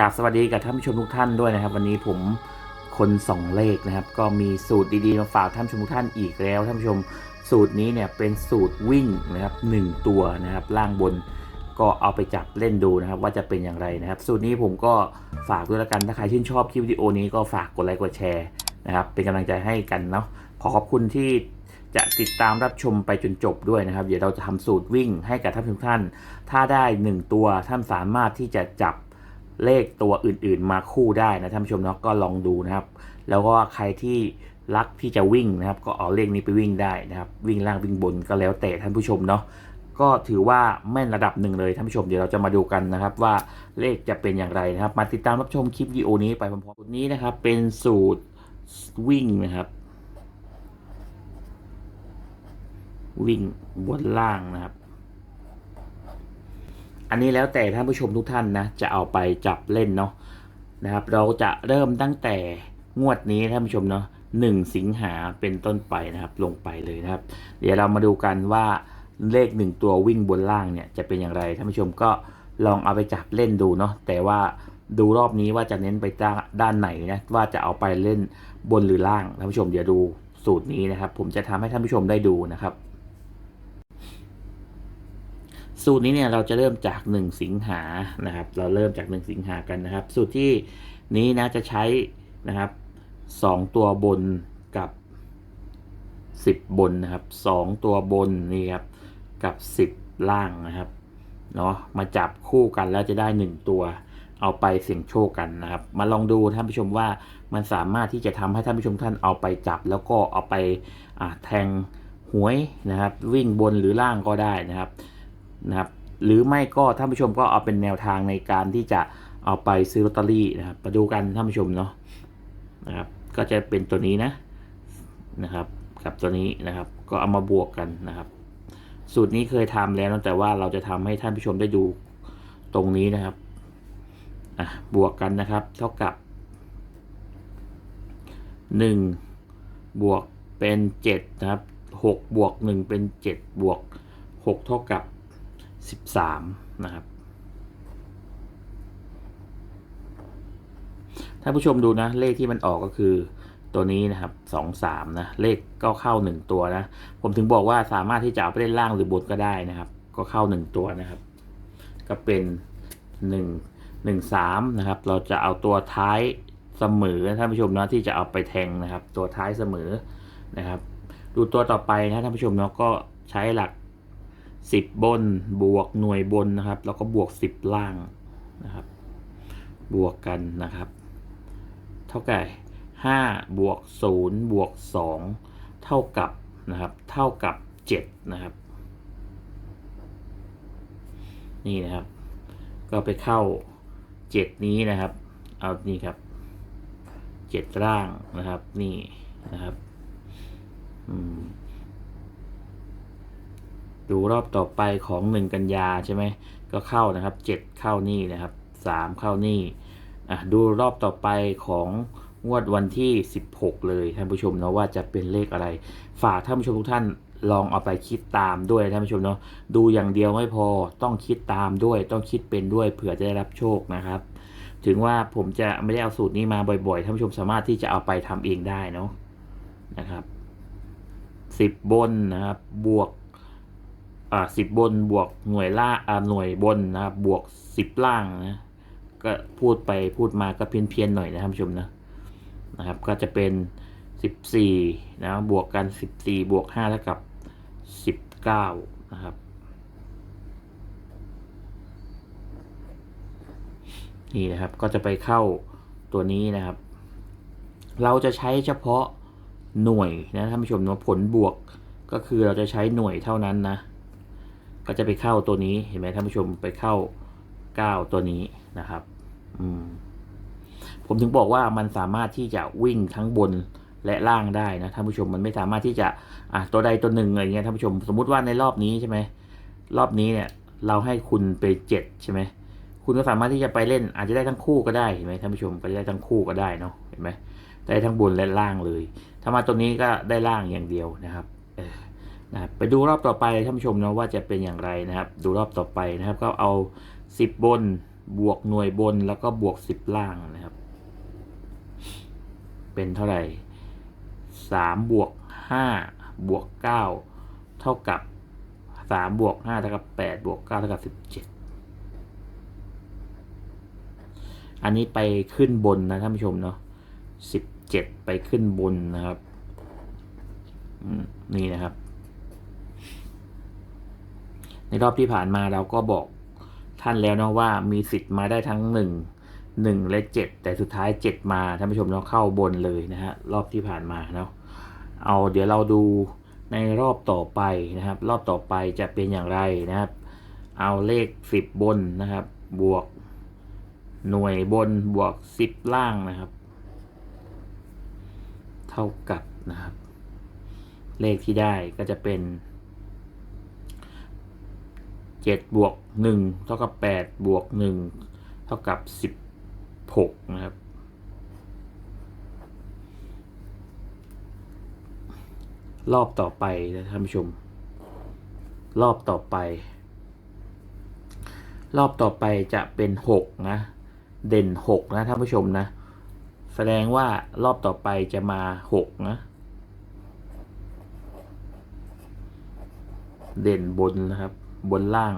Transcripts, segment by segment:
กราบสวัสดีกับท่านผู้ชมทุกท่านด้วยนะครับ วันนี้ผมคนสองเลขนะครับ ก็มีสูตรดีๆมาฝากท่านผู้ชมทุกท่านอีกแล้วท่านผู้ชมสูตรนี้เนี่ยเป็นสูตรวิ่งนะครับหนึ่งตัวนะครับ ล่างบนก็เอาไปจับเล่นดูนะครับ ว่าจะเป็นอย่างไรนะครับ สูตรนี้ผมก็ฝากด้วยละกันถ้าใครชื่นชอบคลิปวิดีโอนี้ก็ฝากกดไลค์กดแชร์นะครับ เป็นกำลังใจให้กันเนาะขอขอบคุณที่จะติดตามรับชมไปจนจบด้วยนะครับ เดี๋ยวเราจะทำสูตรวิ่งให้กับท่านผู้ชมทุกท่าน ถ้าได้ 1 ตัวท่านสามารถที่จะจับ เลขตัวอื่นๆมาคู่ได้นะท่านผู้ชมเนาะก็ลองดูนะครับ แล้วก็ใครที่รักที่จะวิ่งนะครับ ก็เอาเลขนี้ไปวิ่งได้นะครับ วิ่งล่างวิ่งบนก็แล้วแต่ท่านผู้ชมเนาะก็ถือว่าแม่นระดับหนึ่งเลยท่านผู้ชมเดี๋ยวเราจะมาดูกันนะครับ ว่าเลขจะเป็นอย่างไรนะครับ มาติดตามรับชมคลิปวิดีโอนี้ไปพร้อมๆสูตรนี้นะครับ เป็นสูตรวิ่งนะครับ วิ่งบนล่างนะครับ อันนี้แล้วแต่ท่านผู้ชมทุกท่านนะจะเอาไปจับเล่นเนาะนะครับ เราจะเริ่มตั้งแต่งวดนี้ท่านผู้ชมเนาะหนึ่งสิงหาเป็นต้นไปนะครับ ลงไปเลยนะครับ เดี๋ยวเรามาดูกันว่าเลขหนึ่งตัววิ่งบนล่างเนี่ยจะเป็นอย่างไรท่านผู้ชมก็ลองเอาไปจับเล่นดูเนาะแต่ว่าดูรอบนี้ว่าจะเน้นไปด้านไหนนะว่าจะเอาไปเล่นบนหรือล่างท่านผู้ชมเดี๋ยวดูสูตรนี้นะครับ ผมจะทำให้ท่านผู้ชมได้ดูนะครับ สูตรนี้เนี่ยเราจะเริ่มจาก 1 สิงหานะครับ เราเริ่มจาก 1 สิงหากันนะครับ สูตรที่นี้นะจะใช้นะครับ2ตัวบนกับ 10 บนนะครับ 2 ตัวบนนี่ครับกับ 10 ล่างนะครับเนาะมาจับคู่กันแล้วจะได้ 1 ตัวเอาไปเสี่ยงโชคกันนะครับ มาลองดูท่านผู้ชมว่ามันสามารถที่จะทำให้ท่านผู้ชมท่านเอาไปจับ แล้วก็เอาไปแทงหวยนะครับ วิ่งบนหรือล่างก็ได้นะครับ นะครับหรือไม่ก็ท่านผู้ชมก็เอาเป็นแนวทางในการที่จะเอาไปซื้อลอตเตอรี่นะครับมาดูกันท่านผู้ชมเนาะนะครับก็จะเป็นตัวนี้นะนะครับกับตัวนี้นะครับก็เอามาบวกกันนะครับ สูตรนี้เคยทำแล้วแต่ว่าเราจะทำให้ท่านผู้ชมได้ดูตรงนี้นะครับอะบวกกันนะครับ เท่ากับ 1 บวกเป็น7นะครับ6บวก1เป็น7บวก6เท่ากับ 13 นะครับ ถ้าผู้ชมดูนะ เลขที่มันออกก็คือตัวนี้นะครับ2 3นะ เลขก็เข้า 1 ตัวนะ ผมถึงบอกว่าสามารถที่จะเอาไปเล่นล่างหรือบนก็ได้นะครับ ก็เข้า 1 ตัวนะครับ ก็เป็น 1 1 3นะครับ เราจะเอาตัวท้ายเสมอท่านผู้ชมนะที่จะเอาไปแทงนะครับ ตัวท้ายเสมอนะครับ ดูตัวต่อไปนะท่านผู้ชมเนาะก็ใช้หลัก 10 บนบวกหน่วยบนนะครับ แล้วก็บวก 10 ล่างนะครับ บวกกันนะครับ เท่ากับ5บวก0บวก2เท่ากับนะครับ เท่ากับ 7 นะครับ นี่นะครับ ก็ไปเข้า 7 นี้นะครับ เอานี่ครับ7ล่างนะครับ นี่นะครับ อืม ดูรอบต่อไปของหนึ่งกันยาใช่ไหมก็เข้านะครับเจ็ดเข้านี่นะครับสามเข้านี่อะดูรอบต่อไปของงวดวันที่ 16 เลยท่านผู้ชมเนาะว่าจะเป็นเลขอะไร ฝากท่านผู้ชมทุกท่านลองเอาไปคิดตามด้วยท่านผู้ชมเนาะดูอย่างเดียวไม่พอต้องคิดตามด้วย ต้องคิดเป็นด้วยเผื่อจะได้รับโชคนะครับ ถึงว่าผมจะไม่ได้เอาสูตรนี้มาบ่อยๆท่านผู้ชมสามารถที่จะเอาไปทำเองได้เนาะนะครับสิบบนนะครับบวก อ่าสิบบนบวกหน่วยล่าอ่าหน่วยบนนะครับบวกสิบล่างนะก็พูดไปพูดมาก็เพี้ยนเพียนหน่อยนะท่านผู้ชมนะนะครับ ก็จะเป็นสิบสี่นะบวกกันสิบสี่บวกห้าเท่ากับสิบเก้านะครับนี่นะครับก็จะไปเข้าตัวนี้นะครับ เราจะใช้เฉพาะหน่วยนะท่านผู้ชมนะผลบวกก็คือเราจะใช้หน่วยเท่านั้นนะ ก็จะไปเข้าตัวนี้เห็นไหมท่านผู้ชมไปเข้า 9 ตัวนี้นะครับ อืม ผมถึงบอกว่ามันสามารถที่จะวิ่งทั้งบนและล่างได้นะท่านผู้ชมมันไม่สามารถที่จะอะตัวใดตัวหนึ่งอะไรเงี้ยท่านผู้ชม สมมุติว่าในรอบนี้ใช่ไหมรอบนี้เนี่ย เราให้คุณไปเจ็ดใช่ไหมคุณก็สามารถที่จะไปเล่นอาจจะได้ทั้งคู่ก็ได้เห็นไหมท่านผู้ชมก็ได้ทั้งคู่ก็ได้เนาะเห็นไหมได้ทั้งบนและล่างเลย ถ้ามาตรงนี้ก็ได้ล่างอย่างเดียวนะครับเออ นะไปดูรอบต่อไปท่านผู้ชมนะว่าจะเป็นอย่างไรนะครับ ดูรอบต่อไปนะครับ ก็เอา 10 บนบวกหน่วยบนแล้วก็บวกสิบล่างนะครับ เป็นเท่าไหร่สามบวกห้าบวกเก้าเท่ากับสามบวกห้าเท่ากับแปดบวกเก้าเท่ากับสิบเจ็ดอันนี้ไปขึ้นบนนะท่านผู้ชมเนาะสิบเจ็ดไปขึ้นบนนะครับนี่นะครับ ในรอบที่ผ่านมาเราก็บอกท่านแล้วเนาะว่ามีสิทธิ์มาได้ทั้งหนึ่งหนึ่งและเจ็ดแต่สุดท้ายเจ็ดมาท่านผู้ชมเนาะเข้าบนเลยนะฮะรอบที่ผ่านมาเนาะเอาเดี๋ยวเราดูในรอบต่อไปนะครับ รอบต่อไปจะเป็นอย่างไรนะครับ เอาเลขสิบบนนะครับ บวกหน่วยบนบวกสิบล่างนะครับ เท่ากับนะครับ เลขที่ได้ก็จะเป็น เจ็ดบวกหนึ่งเท่ากับแปดบวกหนึ่งเท่ากับสิบหกนะครับ รอบต่อไปนะท่านผู้ชม รอบต่อไป รอบต่อไปจะเป็นหกนะ เด่นหกนะท่านผู้ชมนะ แสดงว่ารอบต่อไปจะมาหกนะเด่นบนนะครับ บนล่าง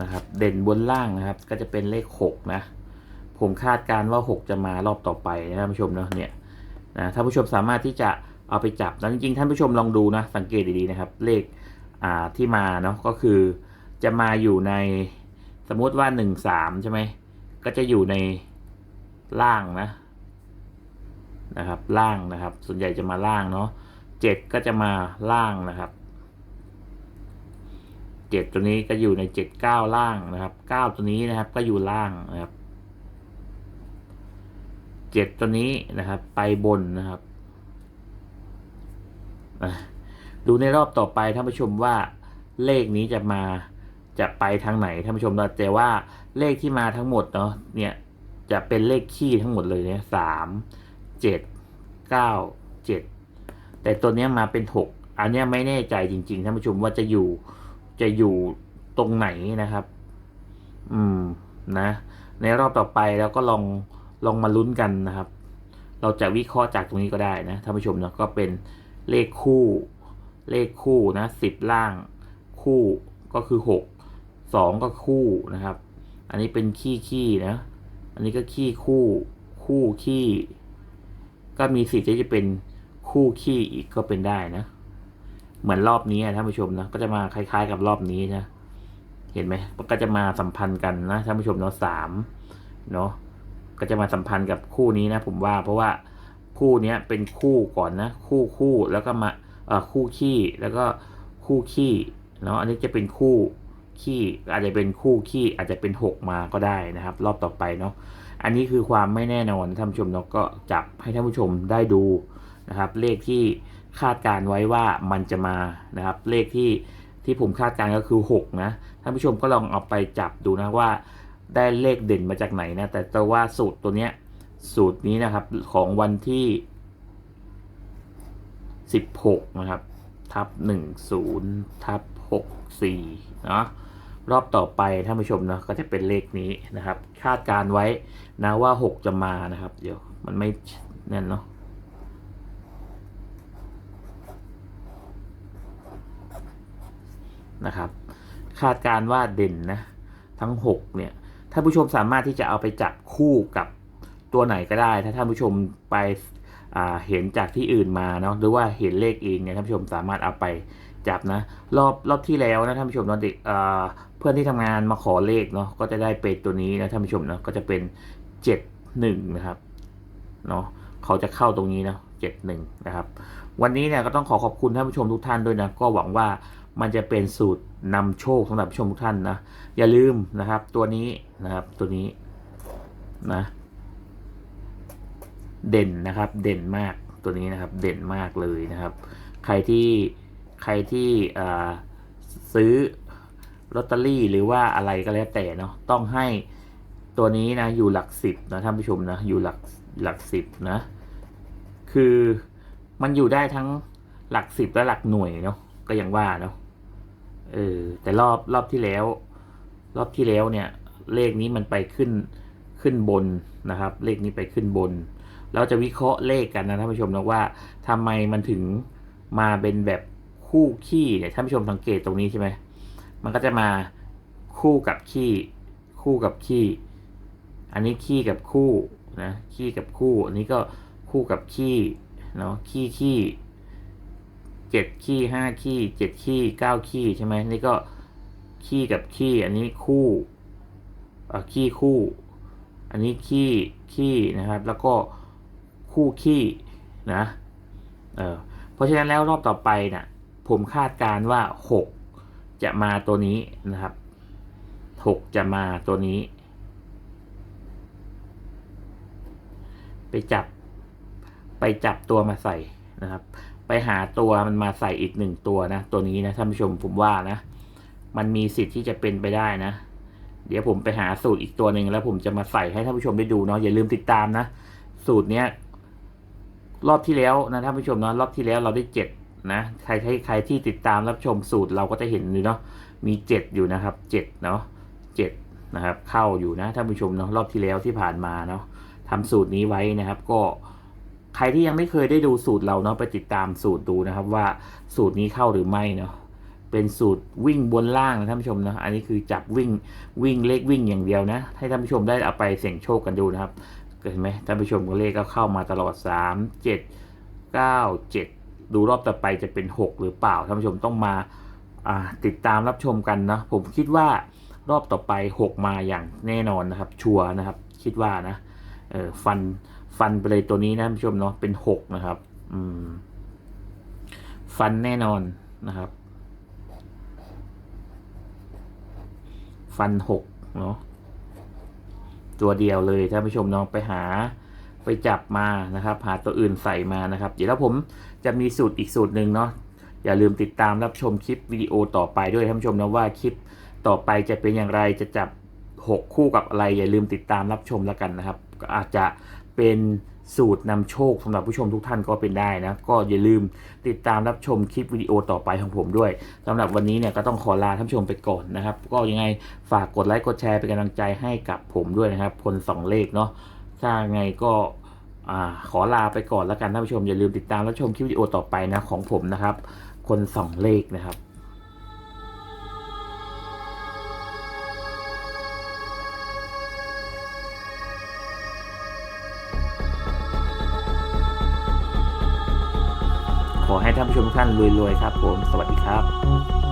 นะครับ เด่นบนล่างนะครับ ก็จะเป็นเลขหกนะ ผมคาดการณ์ว่าหกจะมารอบต่อไปนะท่านผู้ชมเนาะเนี่ยนะท่านผู้ชมสามารถที่จะเอาไปจับนะจริงๆท่านผู้ชมลองดูนะ สังเกตดีๆนะครับ เลขอ่าที่มาเนาะก็คือจะมาอยู่ในสมมติว่าหนึ่งสามใช่ไหมก็จะอยู่ในล่างนะ นะครับล่างนะครับ ส่วนใหญ่จะมาล่างเนาะเจ็ดก็จะมาล่างนะครับเจ็ดตัวนี้ก็อยู่ในเจ็ดเก้าล่างนะครับเก้าตัวนี้นะครับก็อยู่ล่างนะครับเจ็ดตัวนี้นะครับไปบนนะครับดูในรอบต่อไปท่านผู้ชมว่าเลขนี้จะมาจะไปทางไหนท่านผู้ชมนะแต่ว่าเลขที่มาทั้งหมดเนาะเนี่ยจะเป็นเลขคี่ทั้งหมดเลยเนี่ยสาม เจ็ดเก้าเจ็ดแต่ตัวนี้มาเป็นหกอันนี้ไม่แน่ใจจริงๆท่านผู้ชมว่าจะอยู่จะอยู่ตรงไหนนะครับ อืมนะ ในรอบต่อไปแล้วก็ลองลองมาลุ้นกันนะครับ เราจะวิเคราะห์จากตรงนี้ก็ได้นะท่านผู้ชมนะก็เป็นเลขคู่ เลขคู่นะสิบล่างคู่ก็คือหกสองก็คู่นะครับ อันนี้เป็นขี้ขี้นะ อันนี้ก็ขี้คู่ คู่ขี้ ก็มีสิทธิ์ที่จะเป็นคู่ขี้อีกก็เป็นได้นะ เหมือนรอบนี้อะท่านผู้ชมนะ ก็จะมาคล้าย ๆ กับรอบนี้นะ เห็นไหมก็จะมาสัมพันธ์กันนะท่านผู้ชมเนาะสามเนาะ ก็จะมาสัมพันธ์กับคู่นี้นะ ผมว่า เพราะว่าคู่เนี้ยเป็นคู่ก่อนนะ คู่คู่แล้วก็มาเอ่อคู่ขี้แล้วก็คู่ขี้เนาะ อันนี้จะเป็นคู่ ขี้อาจจะเป็นคู่ขี้อาจจะเป็นหกมาก็ได้นะครับ รอบต่อไปเนาะอันนี้คือความไม่แน่นอนท่านผู้ชมเนาะก็จับให้ท่านผู้ชมได้ดูนะครับ เลขที่คาดการไว้ว่ามันจะมานะครับ เลขที่ที่ผมคาดการก็คือ 6 นะท่านผู้ชมก็ลองเอาไปจับดูนะว่าได้เลขเด่นมาจากไหนนะ แต่แต่ว่าสูตรตัวเนี้ยสูตรนี้นะครับของวันที่ 16 นะครับ ทับ 10 ทับ 64 เนาะ รอบต่อไปท่านผู้ชมเนาะก็จะเป็นเลขนี้นะครับ คาดการไว้นะว่า 6 จะมานะครับ เดี๋ยวมันไม่แน่นเนาะนะครับ คาดการว่าเด่นนะทั้ง 6 เนี่ยท่านผู้ชมสามารถที่จะเอาไปจับคู่กับตัวไหนก็ได้ ถ้าท่านผู้ชมไปเห็นจากที่อื่นมาเนาะหรือว่าเห็นเลขเองเนี่ยท่านผู้ชมสามารถเอาไป จับนะ รอบรอบที่แล้วนะท่านผู้ชมเนาะเด็กเพื่อนที่ทำงานมาขอเลขเนาะก็จะได้เป็นตัวนี้นะท่านผู้ชมเนาะก็จะเป็นเจ็ดหนึ่งนะครับเนาะเขาจะเข้าตรงนี้นะเจ็ดหนึ่งนะครับ วันนี้เนี่ยก็ต้องขอขอบคุณท่านผู้ชมทุกท่านด้วยนะก็หวังว่ามันจะเป็นสูตรนำโชคสำหรับผู้ชมทุกท่านนะอย่าลืมนะครับ ตัวนี้นะครับตัวนี้นะเด่นนะครับ เด่นมากตัวนี้นะครับ เด่นมากเลยนะครับ ใครที่ ใครที่ซื้อลอตเตอรี่หรือว่าอะไรก็แล้วแต่เนาะต้องให้ตัวนี้นะอยู่หลักสิบนะท่านผู้ชมนะอยู่หลักหลักสิบนะคือมันอยู่ได้ทั้งหลักสิบและหลักหน่วยเนาะก็ยังว่าเนาะเออแต่รอบรอบที่แล้ว รอบที่แล้วเนี่ย เลขนี้มันไปขึ้นขึ้นบนนะครับ เลขนี้ไปขึ้นบน เราจะวิเคราะห์เลขกันนะท่านผู้ชมนะว่าทำไมมันถึงมาเป็นแบบ คู่ขี้เนี่ยท่านผู้ชมสังเกตตรงนี้ใช่ไหมมันก็จะมาคู่กับขี้ คู่กับขี้ อันนี้ขี้กับคู่นะขี้กับคู่ อันนี้ก็คู่กับขี้เนาะขี้ขี้เจ็ดขี้ห้าขี้เจ็ดขี้เก้าขี้ใช่ไหมนี่ก็ขี้กับขี้ อันนี้คู่ขี้คู่ อันนี้ขี้ขี้นะครับ แล้วก็คู่ขี้นะเออเพราะฉะนั้นแล้วรอบต่อไปนะ่ะ ผมคาดการ์ว่าหกจะมาตัวนี้นะครับหกจะมาตัวนี้ ไปจับ ไปจับตัวมาใส่นะครับ ไปหาตัวมันมาใส่อีกหนึ่งตัวนะ ตัวนี้นะท่านผู้ชมผมว่านะ มันมีสิทธิ์ที่จะเป็นไปได้นะ เดี๋ยวผมไปหาสูตรอีกตัวหนึ่งแล้วผมจะมาใส่ให้ท่านผู้ชมได้ดูเนาะอย่าลืมติดตามนะ สูตรเนี้ยรอบที่แล้วนะท่านผู้ชมเนาะรอบที่แล้วเราได้เจ็ด นะใครใครใครที่ติดตามรับชมสูตรเราก็จะเห็นอยู่เนาะมีเจ็ดอยู่นะครับเจ็ดเนาะเจ็ดนะครับเข้าอยู่นะท่านผู้ชมเนาะรอบที่แล้วที่ผ่านมาเนาะทำสูตรนี้ไว้นะครับ ก็ใครที่ยังไม่เคยได้ดูสูตรเราเนาะไปติดตามสูตรดูนะครับ ว่าสูตรนี้เข้าหรือไม่เนาะเป็นสูตรวิ่งบนล่างนะท่านผู้ชมนะอันนี้คือจับวิ่งวิ่งเลขวิ่งอย่างเดียวนะ ให้ท่านผู้ชมได้เอาไปเสี่ยงโชคกันดูนะครับเห็นไหมท่านผู้ชมก็เลขก็เข้ามาตลอด 3 7 9 7 ดูรอบต่อไปจะเป็น 6 หรือเปล่าท่านผู้ชมต้องมาาติดตามรับชมกันนะ ผมคิดว่ารอบต่อไป 6 มาอย่างแน่นอนนะครับ ชัวร์นะครับ คิดว่านะเออฟันฟันไปเลยตัวนี้นะท่านผู้ชมเนาะเป็น 6 นะครับอืมฟันแน่นอนนะครับ ฟัน 6 เนาะตัวเดียวเลยท่านผู้ชมลองไปหา ไปจับมานะครับ หาตัวอื่นใส่มานะครับ เดี๋ยวแล้วผมจะมีสูตรอีกสูตรหนึ่งเนาะอย่าลืมติดตามรับชมคลิปวิดีโอต่อไปด้วยท่านผู้ชมนะว่าคลิปต่อไปจะเป็นอย่างไรจะจับ 6 คู่กับอะไร อย่าลืมติดตามรับชมแล้วกันนะครับ ก็อาจจะเป็นสูตรนำโชคสำหรับผู้ชมทุกท่านก็เป็นได้นะ ก็อย่าลืมติดตามรับชมคลิปวิดีโอต่อไปของผมด้วยสำหรับวันนี้เนี่ยก็ต้องขอลาท่านผู้ชมไปก่อนนะครับ ก็ยังไงฝากกดไลค์กดแชร์เป็นกำลังใจให้กับผมด้วยนะครับคนสองเลขเนาะ ถ้าไงก็ขอลาไปก่อนแล้วกันท่านผู้ชมอย่าลืมติดตามรับชมคลิปวิดีโอต่อไปนะของผมนะครับ คนสองเลขนะครับขอให้ท่านผู้ชมทุกท่านรวยๆครับผม สวัสดีครับ